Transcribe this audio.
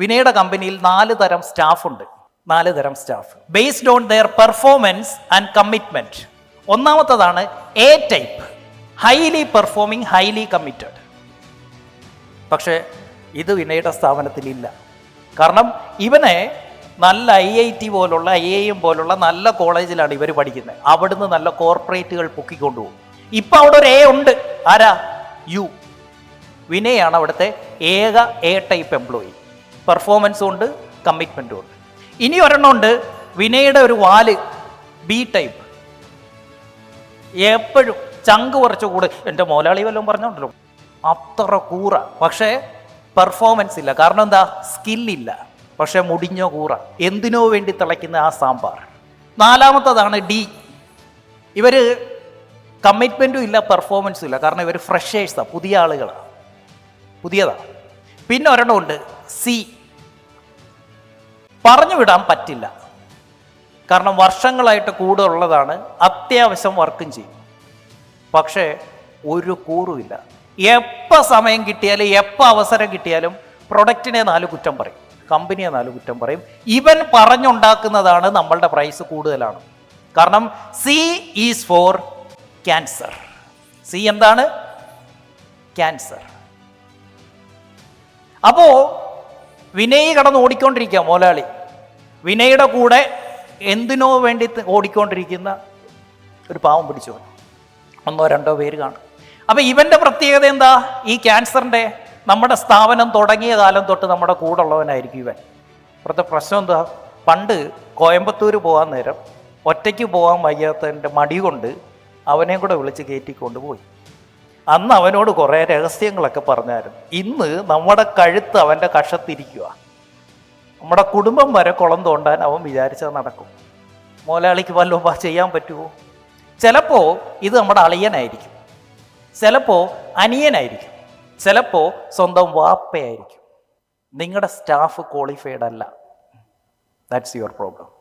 വിനയുടെ കമ്പനിയിൽ നാല് തരം സ്റ്റാഫ് ഉണ്ട്. നാല് തരം staff based on their performance and commitment ഒന്നാമത്തതാണ് A type highly performing highly committed പക്ഷേ ഇത് വിനയുടെ സ്ഥാപനത്തിലില്ല കാരണം ഇവനെ നല്ല ഐ ഐ ടി പോലുള്ള ഐ ഐ എം പോലുള്ള നല്ല കോളേജിലാണ് ഇവർ പഠിക്കുന്നത്. അവിടുന്ന് നല്ല കോർപ്പറേറ്റുകൾ പൊക്കിക്കൊണ്ടുപോകും. ഇപ്പം അവിടെ ഒരു എ ഉണ്ട്. ആരാ? യു. വിനയാണ് അവിടുത്തെ ഏക എ ടൈപ്പ് എംപ്ലോയി പെർഫോമൻസും ഉണ്ട് കമ്മിറ്റ്മെന്റും ഉണ്ട്. ഇനി ഒരെണ്ണം ഉണ്ട് വിനയുടെ ഒരു വാൽ ബി ടൈപ്പ് എപ്പോഴും ചങ്ക് കുറച്ച് കൂടെ. എന്റെ മോലാളി വല്ലതും പറഞ്ഞോണ്ടല്ലോ. അത്ര കൂറ. പക്ഷേ പെർഫോമൻസ് ഇല്ല. കാരണം എന്താ? സ്കില്ലില്ല പക്ഷെ മുടിഞ്ഞോ കൂറ. എന്തിനോ വേണ്ടി തിളയ്ക്കുന്ന ആ സാമ്പാർ. നാലാമത്തതാണ് ഡി ഇവർ കമ്മിറ്റ്മെന്റും ഇല്ല പെർഫോമൻസും ഇല്ല. കാരണം ഇവർ ഫ്രഷേഴ്സാണ് പുതിയ ആളുകളാണ് പുതിയതാണ് പിന്നെ ഒരെണ്ണമുണ്ട് സി പറഞ്ഞു വിടാൻ പറ്റില്ല. കാരണം വർഷങ്ങളായിട്ട് കൂടെ ഉള്ളതാണ് അത്യാവശ്യം വർക്കും ചെയ്യും. പക്ഷേ ഒരു കൂറുമില്ല എപ്പോൾ സമയം കിട്ടിയാലും എപ്പോൾ അവസരം കിട്ടിയാലും പ്രൊഡക്റ്റിനെ നാല് കുറ്റം പറയും കമ്പനിയെ നാല് കുറ്റം പറയും. ഇവൻ പറഞ്ഞുണ്ടാക്കുന്നതാണ് നമ്മളുടെ പ്രൈസ് കൂടുതലാണ്. കാരണം C is for cancer C എന്താണ്? ക്യാൻസർ അപ്പോ വിനയ് കടന്ന് ഓടിക്കൊണ്ടിരിക്കുക മോലാളി. വിനയുടെ കൂടെ എന്തിനോ വേണ്ടി ഓടിക്കൊണ്ടിരിക്കുന്ന ഒരു പാവം പിടിച്ചു ഒന്നോ രണ്ടോ പേര് കാണും. അപ്പം ഇവന്റെ പ്രത്യേകത എന്താ? ഈ ക്യാൻസറിന്റെ നമ്മുടെ സ്ഥാപനം തുടങ്ങിയ കാലം തൊട്ട് നമ്മുടെ കൂടെ ഉള്ളവനായിരിക്കും ഇവൻ. ഇവിടുത്തെ പ്രശ്നം എന്താ? പണ്ട് കോയമ്പത്തൂർ പോകാൻ നേരം ഒറ്റയ്ക്ക് പോകാൻ വയ്യാത്തതിന്റെ മടി കൊണ്ട് അവനെയും കൂടെ വിളിച്ച് കയറ്റിക്കൊണ്ട് പോയി. അന്ന് അവനോട് കുറേ രഹസ്യങ്ങളൊക്കെ പറഞ്ഞായിരുന്നു. ഇന്ന് നമ്മുടെ കഴുത്ത് അവന്റെ കഷത്തിരിക്കുക നമ്മുടെ കുടുംബം വരെ കുളം തോണ്ടാൻ അവൻ വിചാരിച്ചാൽ നടക്കും. മോലാളിക്ക് വല്ലതും ചെയ്യാൻ പറ്റുമോ ചിലപ്പോൾ ഇത് നമ്മുടെ അളിയനായിരിക്കും. ചിലപ്പോൾ അനിയനായിരിക്കും. ചിലപ്പോൾ സ്വന്തം വാപ്പയായിരിക്കും. നിങ്ങളുടെ സ്റ്റാഫ് ക്വാളിഫൈഡ് അല്ല. That's your problem